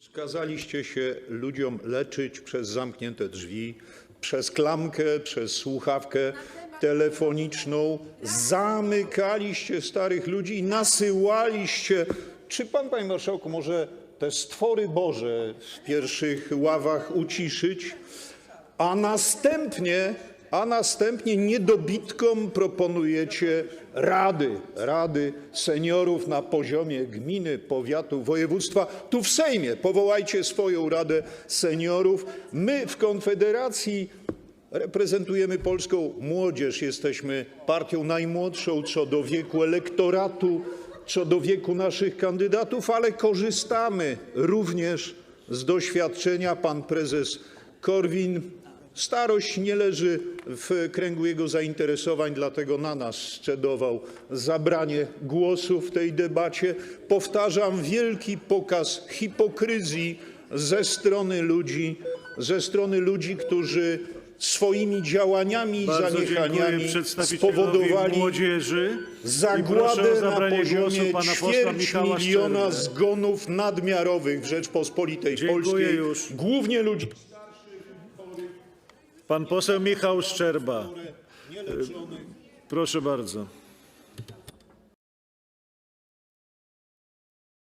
Skazaliście się ludziom leczyć przez zamknięte drzwi, przez klamkę, przez słuchawkę telefoniczną. Zamykaliście starych ludzi i nasyłaliście. Czy pan, panie marszałku, może te stwory Boże w pierwszych ławach uciszyć? A następnie, a następnie niedobitkom proponujecie rady, rady seniorów na poziomie gminy, powiatu, województwa. Tu w Sejmie powołajcie swoją radę seniorów. My w Konfederacji reprezentujemy polską młodzież. Jesteśmy partią najmłodszą co do wieku elektoratu, co do wieku naszych kandydatów, ale korzystamy również z doświadczenia. Pan prezes Korwin Starość nie leży w kręgu jego zainteresowań, dlatego na nas scedował zabranie głosu w tej debacie. Powtarzam, wielki pokaz hipokryzji ze strony ludzi, ze strony ludzi, którzy swoimi działaniami i zaniechaniami spowodowali zagładę na poziomie ćwierć miliona zgonów nadmiarowych w Rzeczpospolitej Dziękuję Polskiej. Głównie ludzi Pan poseł Michał Szczerba. Proszę bardzo.